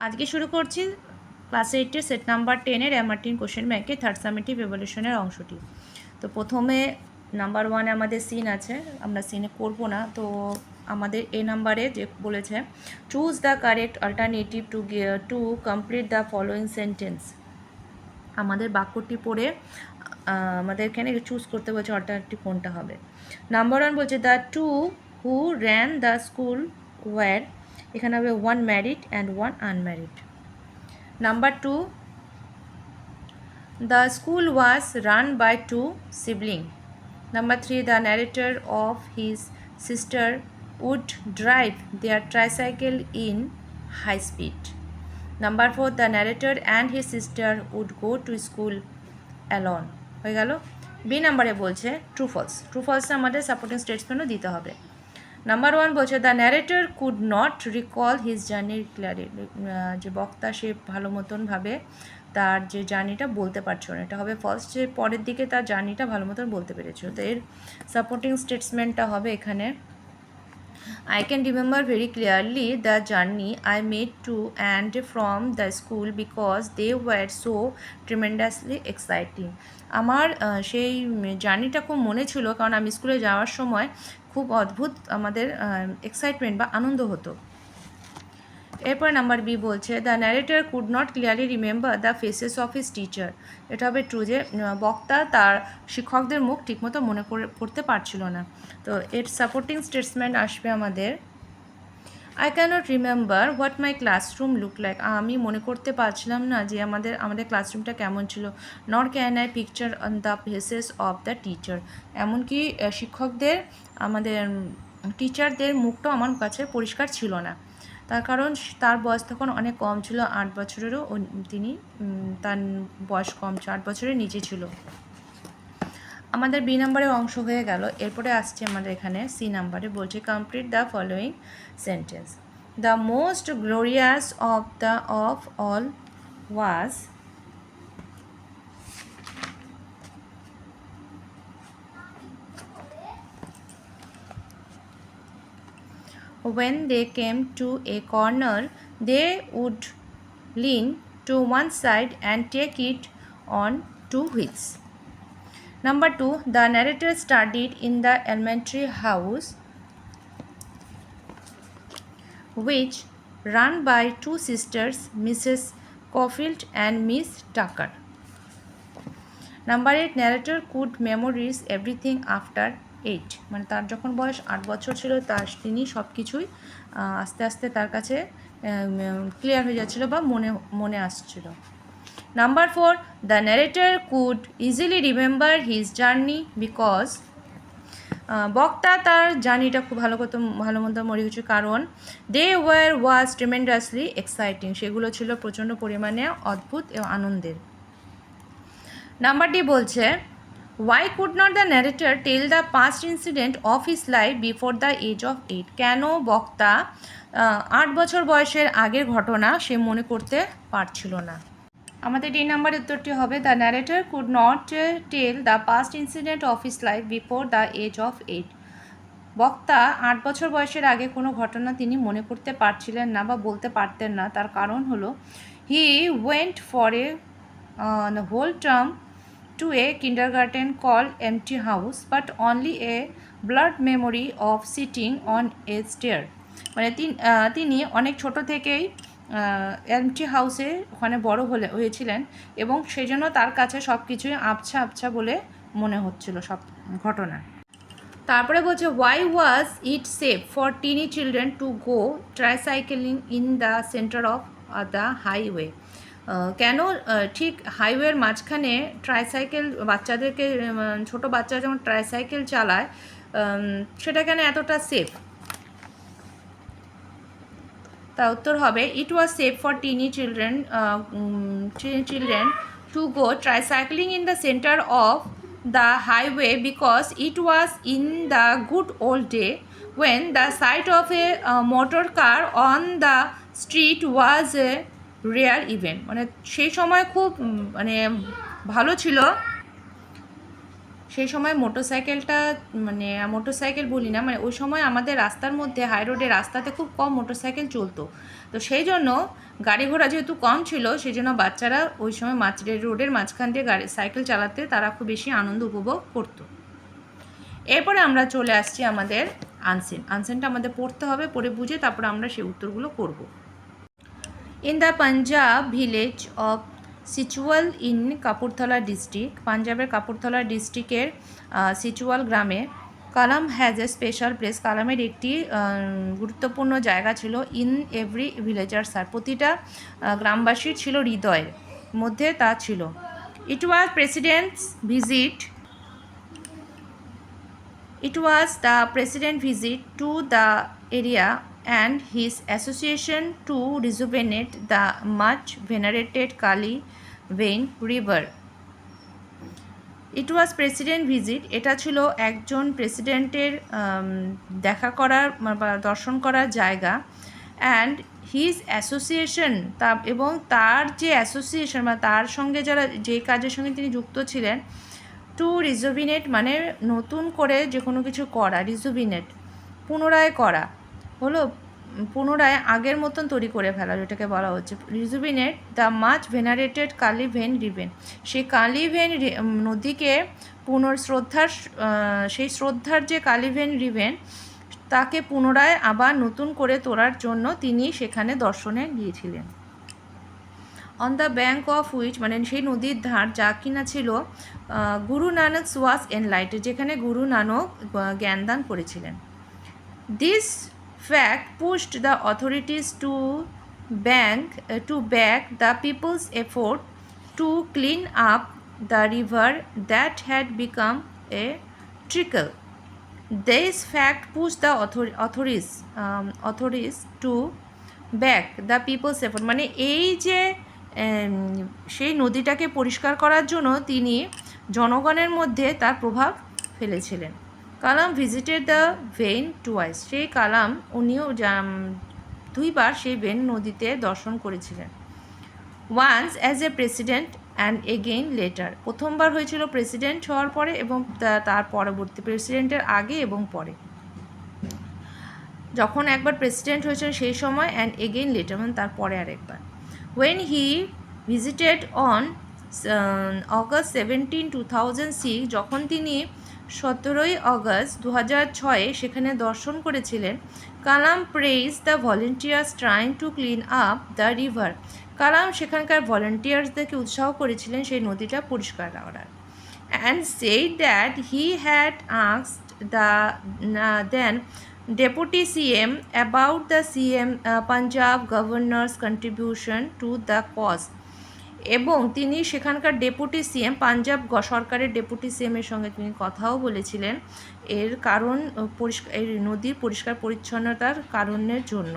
আজকে শুরু করছি ক্লাস এইটের সেট নাম্বার টেনের অ্যামার্টিন কোশ্চেন ব্যাংকে থার্ড সামেটিভ এভলিউশনের অংশটি। তো প্রথমে নাম্বার ওয়ানে আমাদের সিন আছে, আমরা সিনে করব না। তো আমাদের এ নাম্বারে যে বলেছে choose the correct alternative to to complete the following sentence আমাদের বাক্যটি পড়ে আমাদের এখানে চুজ করতে বলছে অল্টারনেটিভ কোনটা হবে। নাম্বার ওয়ান বলছে the two who ran the school were এখানে হবে one married and one unmarried number two the school was run by two sibling number three the narrator of his sister would drive their tricycle in high speed number four the narrator and his sister would go to school alone হয়ে গেল। B নাম্বারে বলছে true false true ফলসে আমাদের supporting স্টেটসমেন্টও দিতে হবে। Number one বলছে the narrator could not recall his জার্নির ক্লিয়ারি যে বক্তা সে ভালো মতনভাবে তার যে জার্নিটা বলতে পারছ না। এটা হবে ফার্স্ট যে পরের দিকে তার জার্নিটা ভালো মতন বলতে পেরেছিল তো এর সাপোর্টিং স্টেটসমেন্টটা হবে এখানে। I can remember very clearly the journey I made to and from the school because they were so tremendously exciting. আমার সেই জার্নিটা খুব মনে ছিল কারণ আমি স্কুলে যাওয়ার সময় খুব অদ্ভুত আমাদের এক্সাইটমেন্ট বা আনন্দ হতো এরপর নাম্বার বি বলছে the narrator could not clearly remember the faces of his teacher এটা হবে ট্রু যে বক্তা তার শিক্ষকদের মুখ ঠিকমতো মনে করে করতে পারছিল না। তো এর সাপোর্টিং স্টেটসমেন্ট আসবে আমাদের I cannot remember what my classroom look like আমি মনে করতে পারছিলাম না যে আমাদের আমাদের ক্লাসরুমটা কেমন ছিল। Not can I picture on the faces of the teacher এমনকি শিক্ষকদের, আমাদের টিচারদের মুখটাও আমার কাছে পরিষ্কার ছিল না। তার কারণ তার বয়স তখন অনেক কম ছিল, আট বছরেরও তিনি তার বয়স কম ছিল, আট বছরের নিচে ছিল। আমাদের বি নাম্বারে অংশ হয়ে গেল। এরপরে আসছে আমাদের এখানে সি নাম্বারে বলছে complete the following sentence the most glorious of the of all was When they came to a corner, they would lean to one side and take it on two wheels. Number two, the narrator studied in the elementary house, which run by two sisters, Mrs. Caulfield and Miss Tucker. Number eight, narrator could memorize everything after eight মানে তার যখন বয়স আট বছর ছিল, তার তিনি সব কিছুই আস্তে আস্তে তার কাছে ক্লিয়ার হয়ে যাচ্ছিল বা মনে মনে আসছিল। Number four the narrator could easily remember his journey because বক্তা তার জার্নিটা খুব ভালো করতো, ভালো মতো মনে হচ্ছে কারণ they were was tremendously exciting সেগুলো ছিল প্রচণ্ড পরিমাণে অদ্ভুত এবং আনন্দের। নাম্বারটি বলছে why could not the narrator tell the past incident of his life before the age of eight কেন বক্তা আট বছর বয়সের আগের ঘটনা সে মনে করতে পারছিল না। আমাদের এই নাম্বারের উত্তরটি হবে the narrator could not tell the past incident of his life before the age of eight বক্তা, আট বছর বয়সের আগে কোনো ঘটনা তিনি মনে করতে পারছিলেন না বা বলতে পারতেন না। তার কারণ হলো he went for a whole term to a kindergarten called Empty House, but only a blurred memory of sitting on a stair. মানে তিন- অনেক ছোট থেকেই এমটি হাউসে ওখানে বড় হলে হয়েছিলেন এবং সেজন্য তার কাছে সব কিছুই আবছা আবছা বলে মনে হচ্ছিল সব ঘটনা তারপরে বলছে why was it safe for tiny children to go tricycling in the centre of the highway কেন ঠিক হাইওয়ের মাঝখানে ট্রাইসাইকেল বাচ্চাদেরকে ছোট বাচ্চা যখন ট্রাইসাইকেল চালায় সেটা কেন এতটা সেফ তার উত্তর হবে it was safe for tiny children children to go tricycling in the centre of the highway because it was in the good old day when the sight of a motor car on the street was a rare event মানে সেই সময় খুব মানে ভালো ছিল। সেই সময় মোটরসাইকেলটা মানে মোটরসাইকেল বলি না মানে ওই সময় আমাদের রাস্তার মধ্যে হাই রোডে রাস্তাতে খুব কম মোটরসাইকেল চলতো। তো সেই জন্য গাড়ি ঘোড়া যেহেতু কম ছিল, সেই জন্য বাচ্চারা ওই সময় মাছ রোডের মাঝখান দিয়ে গাড়ি সাইকেল চালাতে তারা খুব বেশি আনন্দ উপভোগ করতো। এরপরে আমরা চলে আসছি আমাদের আনসেন। আনসেনটা আমাদের পড়তে হবে, পড়ে বুঝে তারপরে আমরা সেই উত্তরগুলো করব। In the Punjab village of Seechewal in Kapurthala district পাঞ্জাবের কাপুরথলা ডিস্ট্রিক্টের সিচুয়াল গ্রামে Kalam has a special place কালামের একটি গুরুত্বপূর্ণ জায়গা ছিল ইন এভরি ভিলেজার স্যার প্রতিটা আহ, গ্রামবাসীর ছিল হৃদয়ের মধ্যে তা ছিল। It was president's visit it was the president visit to the area and his association to rejuvenate the much venerated Kali Vein River. It was president visit এটা ছিল একজন প্রেসিডেন্টের দেখা করার বা দর্শন করার জায়গা। অ্যান্ড হিজ অ্যাসোসিয়েশন তা এবং তার যে অ্যাসোসিয়েশন বা তার সঙ্গে যারা, যে কাজের সঙ্গে তিনি যুক্ত ছিলেন টু রিজুভিনেট মানে নতুন করে যে কোনো কিছু করা রিজুভিনেট পুনরায় করা। হলো পুনরায় আগের মতন তৈরি করে ফেলা যেটাকে বলা হচ্ছে। Rejuvenate the much venerated Kali Bein river সেই কালি ভেন নদীকে পুনঃশ্রদ্ধার আহ, সেই শ্রদ্ধার যে কালিভেন রিভেন তাকে পুনরায় আবার নতুন করে তোলার জন্য তিনি সেখানে দর্শনে গিয়েছিলেন। On the bank of which মানে সেই নদীর ধার যা কিনা ছিল গুরু নানক ওয়াজ এনলাইটেড যেখানে গুরু নানক জ্ঞানদান করেছিলেন। This fact pushed the authorities to bank to back the people's effort to clean up the river that had become a trickle This fact pushed the author- authorities um, authorities to back the people's effort. মানে এই যে সেই নদীটাকে পরিষ্কার করার জন্য তিনি জনগণের মধ্যে তার প্রভাব ফেলেছিলেন। Kalam visited the Bein twice সেই কালাম উনিও দুইবার সেই ভেন নদীতে দর্শন করেছিলেন। Once as a president and again later প্রথমবার হয়েছিল প্রেসিডেন্ট হওয়ার পরে এবং তার পরবর্তী প্রেসিডেন্টের আগে এবং পরে। যখন একবার প্রেসিডেন্ট হয়েছিল সেই সময় অ্যান্ড এগেইন লেটার মানে তারপরে আরেকবার। When he visited on August seventeen two thousand six যখন তিনি সতেরোই অগস্ট দু হাজার ছয়ে সেখানে দর্শন করেছিলেন Kalam praise the volunteers trying to clean up the river. Kalam সেখানকার ভলেন্টিয়ার্সদেরকে উৎসাহ করেছিলেন সেই নদীটা পরিষ্কার করার। and said that he had asked the then CM about the CM uh, Punjab governor's contribution to the cause এবং তিনি সেখানকার ডেপুটি সিএম, পাঞ্জাব সরকারের ডেপুটি সিএমের সঙ্গে তিনি কথাও বলেছিলেন এর কারণ পরিষ্কার এই নদীর পরিষ্কার পরিচ্ছন্নতার কারণের জন্য।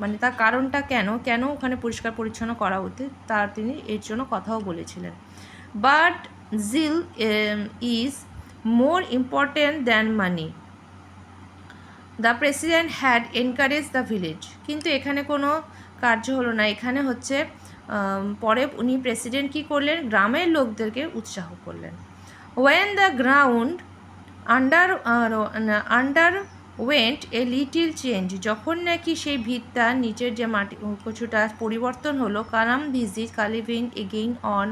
মানে তার কারণটা কেন? কেন ওখানে পরিষ্কার পরিচ্ছন্ন করা উচিত? তার তিনি এর জন্য কথাও বলেছিলেন। But zeal is more important than money. The president had encourage the village. কিন্তু এখানে কোনো কার্য হলো না। এখানে হচ্ছে পরে উনি প্রেসিডেন্ট কী করলেন? গ্রামের লোকদেরকে উৎসাহ করলেন। When the ground under under went a little change যখন নাকি সেই ভিতটা নিচের যে মাটি কিছুটা পরিবর্তন হলো, Kalam visit Kali Bein again on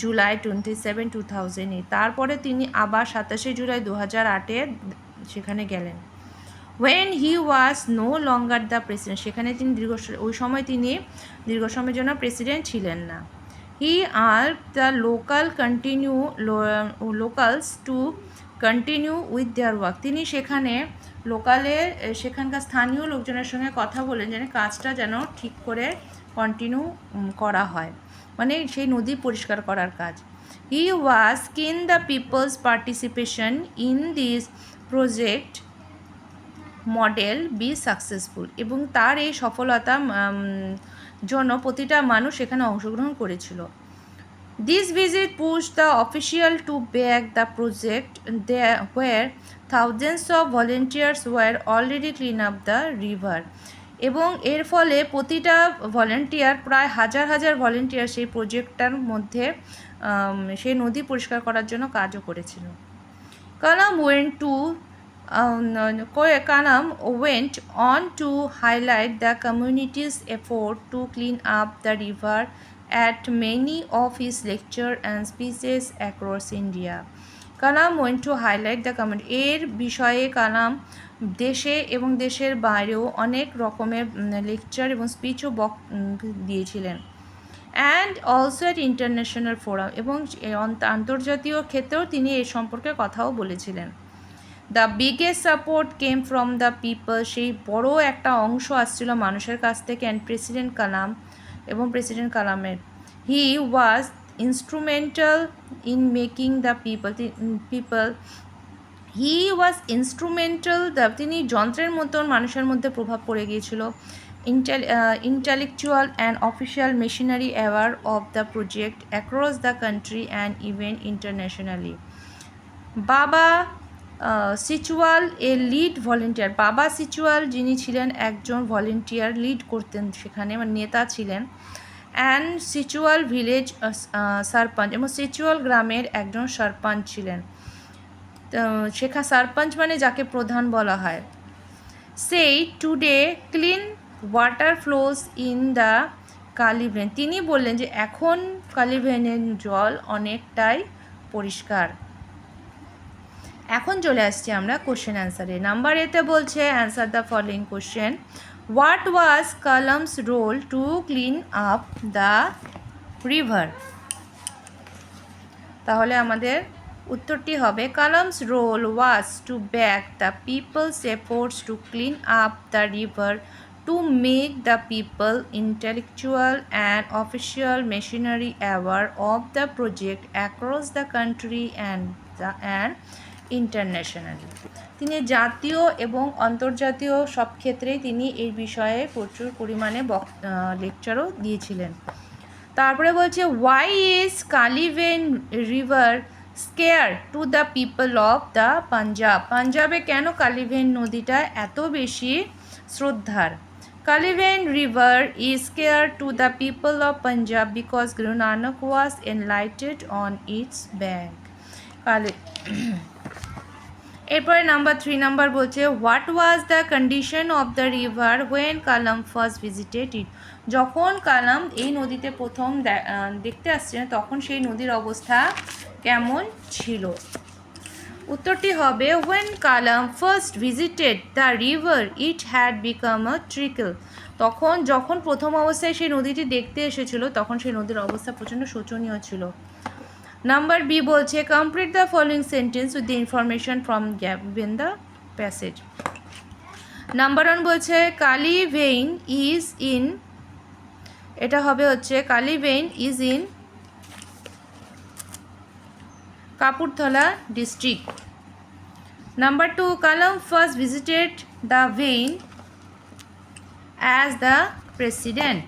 July twenty seven two thousand তারপরে তিনি আবার সাতাশে জুলাই, দু হাজার আটে সেখানে গেলেন। When he was no longer the president সেখানে তিনি দীর্ঘ ওই সময় তিনি দীর্ঘ সময়ের জন্য প্রেসিডেন্ট ছিলেন না। He are the local continue locals to continue with their work তিনি সেখানে লোকালে সেখানকার স্থানীয় লোকজনের সঙ্গে কথা বলেন যেন কাজটা যেন ঠিক করে কন্টিনিউ করা হয়। মানে সেই নদী পরিষ্কার করার কাজ। He was keen the people's participation in this project model be successful এবং তার এই সফলতা জন্য প্রতিটা মানুষ এখানে অংশগ্রহণ করেছিল। This visit push the official to back the project they where thousands of volunteers were already clean up the river এবং এর ফলে প্রতিটা ভলেন্টিয়ার প্রায় হাজার হাজার ভলেন্টিয়ার সেই প্রজেক্টটার মধ্যে সেই নদী পরিষ্কার করার জন্য কাজও করেছিল। Kalam went to Koy- Kanam went on to highlight the community's effort to clean up the river at many of his lecture and speeches across India. Kalam went to highlight the community এর বিষয়ে কালাম দেশে এবং দেশের বাইরেও অনেক রকমের lecture এবং স্পিচও বক দিয়েছিলেন and also at international forum এবং আন্তর্জাতীয় ক্ষেত্রেও তিনি এ সম্পর্কে কথাও বলেছিলেন the biggest support came from the people সেই বড় একটা অংশ আসছিল মানুষের কাছ থেকে অ্যান্ড প্রেসিডেন্ট কালাম এবং প্রেসিডেন্ট কালামের he was instrumental in making the people people he was instrumental তিনি যন্ত্রের মতন মানুষের মধ্যে প্রভাব পড়ে গিয়েছিল। Intellectual and official machinery aware of the project across the country and even internationally Baba Seechewal A lead volunteer Baba Seechewal যিনি ছিলেন একজন ভলেন্টিয়ার লিড করতেন সেখানে মানে নেতা ছিলেন। অ্যান্ড সিচুয়াল ভিলেজ সারপঞ্চ এবং সিচুয়াল গ্রামের একজন সরপঞ্চ ছিলেন। শেখা সারপঞ্চ মানে যাকে প্রধান বলা হয়। সেই today clean water flows in the Kali Bein তিনি বললেন যে, এখন কালিভেনের জল অনেকটাই পরিষ্কার। এখন চলে আসছি আমরা কোশ্চেন অ্যান্সারে নাম্বার এতে বলছে answer the following question what was Kalam's role to clean up the river তাহলে আমাদের উত্তরটি হবে Kalam's role was to back the people's efforts to clean up the river to make the people intellectual and official machinery aware of the project across the country and the and internationally তিনি জাতীয় এবং আন্তর্জাতীয় সব ক্ষেত্রেই তিনি এই বিষয়ে প্রচুর পরিমাণে বক লেকচারও দিয়েছিলেন। তারপরে বলছে why is Kali Bein river sacred to the people of the Punjab পাঞ্জাবে কেন কালিভেন নদীটা এত বেশি শ্রদ্ধার? Kali Bein river is sacred to the people of Punjab because Guru Nanak was enlightened on its bank Kali এরপরে number three number বলছে what was the condition of the river when Kalam first visited it যখন কালাম এই নদীতে প্রথম দেখতে আসছিলেন, তখন সেই নদীর অবস্থা কেমন ছিল? উত্তরটি হবে when Kalam first visited the river it had become a trickle তখন, যখন প্রথম অবস্থায় সেই নদীটি দেখতে এসেছিল, তখন সেই নদীর অবস্থা প্রচণ্ড শোচনীয় ছিল। নাম্বার বি বলছে complete the following sentence with the information from gap in the passage number one বলছে কালি ভেইন ইজ ইন এটা হবে হচ্ছে Kali Bein is in Kapurthala district number two Kalam first visited the Bein as the president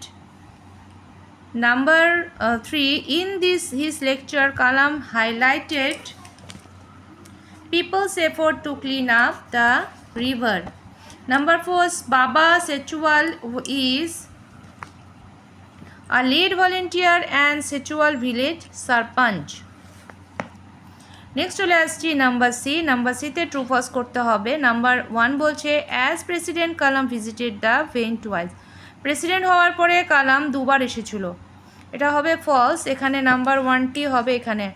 Number uh, three, in this his lecture, Kalam highlighted people's effort to clean up the river. Number four, Baba Sechual is a lead volunteer and Sechual village sarpanch. Next চলে আসছি number C number সিতে true false করতে হবে number one বলছে as president Kalam visited the Bein twice president হওয়ার পরে কালাম দুবার এসেছিল এটা হবে ফলস এখানে নাম্বার ওয়ানটি হবে এখানে।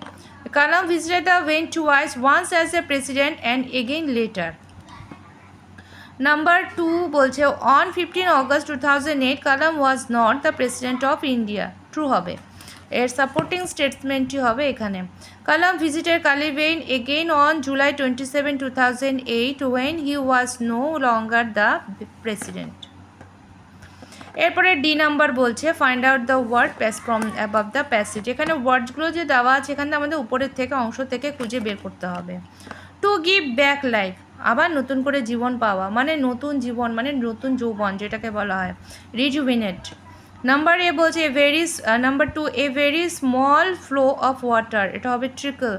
Kalam visited the Bein twice once as a president and again later number two বলছে on fifteen August two thousand eight Kalam was not the president of India true হবে। এর সাপোর্টিং স্টেটমেন্টটি হবে এখানে। Kalam visited Kali Bein again on July twenty seven two thousand eight when he was no longer the president এরপরে D number বলছে find out the word pass from above the passage এখানে ওয়ার্ডসগুলো যে দেওয়া আছে, এখানে আমাদের উপরের থেকে, অংশ থেকে খুঁজে বের করতে হবে। টু গিভ ব্যাক লাইফ আবার নতুন করে জীবন পাওয়া মানে নতুন জীবন মানে নতুন যৌবন, যেটাকে বলা হয় রিজুভিনেট নাম্বার এ বলছে a very number two a very small flow of water এটা হবে ট্রিকল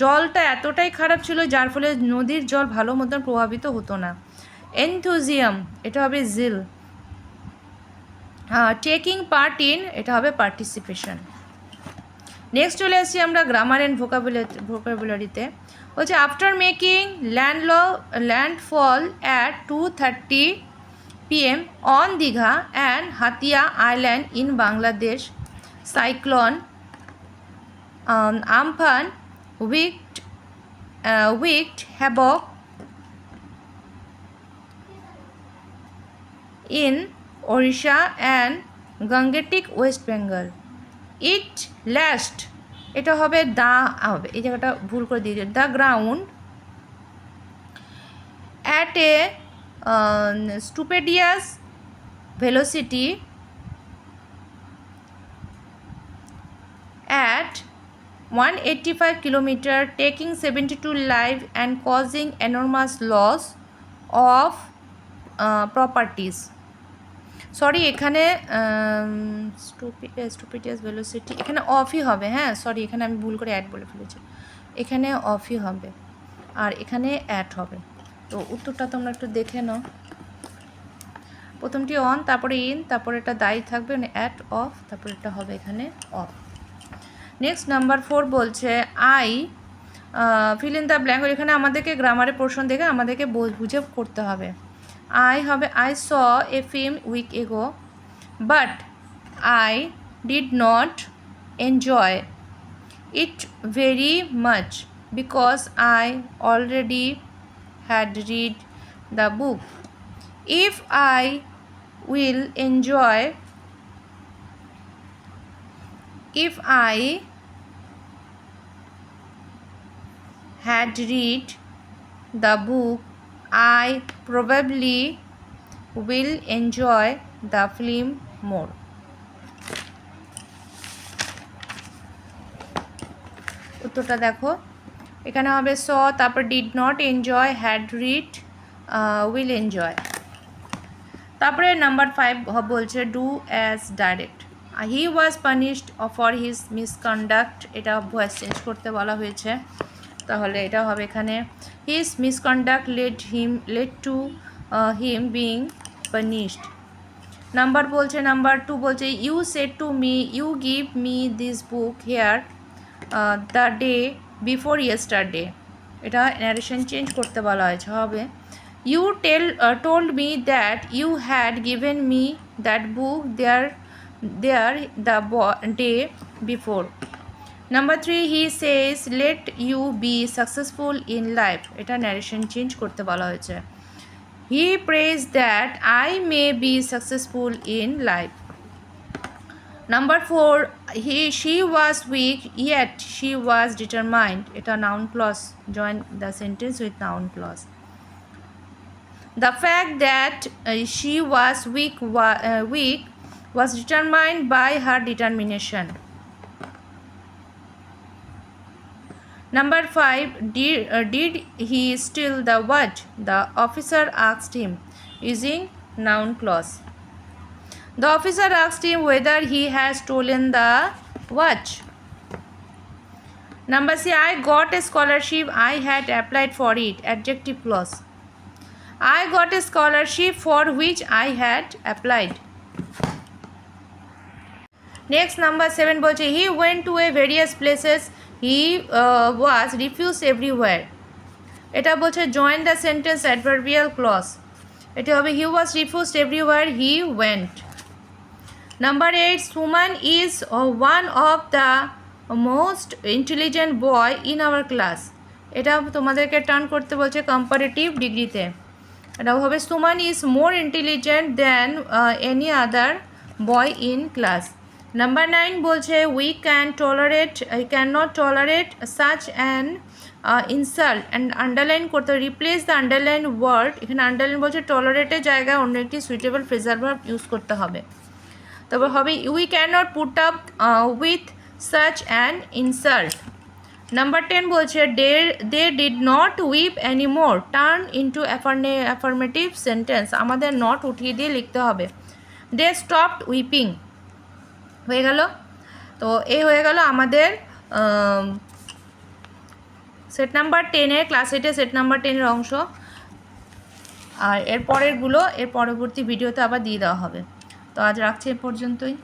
জলটা এতটাই খারাপ ছিল, যার ফলে নদীর জল ভালো মতন প্রভাবিত হতো না। এনথুজিয়াম এটা হবে জিল টেকিং পার্ট ইন এটা হবে পার্টিসিপেশন নেক্সট চলে আসছি আমরা গ্রামার অ্যান্ড ভোকাবুলারি ভোকাবুলারিতে বলছে after making land landfall at two thirty PM on Digha and Hatiya island in Bangladesh cyclone Amphan wreaked wreaked havoc in Orissa and Gangetic West Bengal. It last এটা হবে দা হবে এই জায়গাটা ভুল করে দিয়ে the ground at a stupendous velocity at 185 kilometer taking 72 lives and causing enormous loss of uh, properties sorry এখানে stupendous velocity এখানে অফই হবে হ্যাঁ? সরি এখানে আমি ভুল করে অ্যাড বলে ফেলেছি। এখানে অফই হবে, আর এখানে অ্যাড হবে। তো উত্তরটা তোমরা একটু দেখে নাও। প্রথমটি অন তারপরে ইন তারপরে এটা দায়ী থাকবে মানে অ্যাট অফ তারপরে এটা হবে এখানে অফ নেক্সট নাম্বার ফোর বলছে I fill in the blank এখানে আমাদেরকে গ্রামারের পোর্শন দেখে আমাদেরকে বুঝে করতে হবে। আই হবে I saw a film week ago but I did not enjoy it very much because I already had read the book. If I will enjoy, if I had read the book, I probably will enjoy the film more. উত্তরটা দেখো। এখানে হবে স তারপর did not enjoy had read will enjoy তারপরে number five বলছে do as direct he was punished for his misconduct এটা voice change করতে বলা হয়েছে। তাহলে এটা হবে এখানে। His misconduct led him led to him being punished number বলছে নাম্বার টু বলছে you said to me you give me this book here the day before yesterday এটা ন্যারেশন চেঞ্জ করতে বলা হয়েছে, হবে। You tell told me that you had given me that book there there the day before number three he says let you be successful in life এটা narration change করতে বলা হয়েছে he prays that I may be successful in life four, he she was weak, yet she was determined. It a noun clause. Join the sentence with noun clause. The fact that uh, she was weak, wa- uh, weak was determined by her determination. Number five, did, uh, did he steal the watch? The officer asked him using noun clause. The officer asked him whether he has stolen the watch. Number C, I got a scholarship. I had applied for it. Adjective clause. I got a scholarship for which I had applied. Next number seven বলছে he went to a various places he was refuse everywhere এটা বলছে join the sentence adverbial clause এটা হবে he was refuse everywhere he went number eight Suman is one of the most intelligent boy in our class এটা তোমাদেরকে turn করতে বলছে comparative ডিগ্রিতে এটা হবে Suman is more intelligent than any other boy in class number nine বলছে we can tolerate I can not tolerate such an insult and underline করতে replace the underline word এখানে আন্ডারলাইন বলছে টলারেটের জায়গায় অন্য একটি সুইটেবল ফ্রেজার ভার্ব ইউজ করতে হবে। তারপর হবে we can not put up with such an insult number ten বলছে they they did not weep any more turn into affirmative sentence আমাদের নট উঠিয়ে দিয়ে লিখতে হবে। দে স্টপড উইপিং হয়ে গেল। তো এই হয়ে গেল আমাদের সেট নাম্বার টেনের ক্লাস এইটে সেট নাম্বার টেনের অংশ। আর এর পরেরগুলো এর পরবর্তী ভিডিওতে আবার দিয়ে দেওয়া হবে। তো আজ রাখছি এ পর্যন্তই।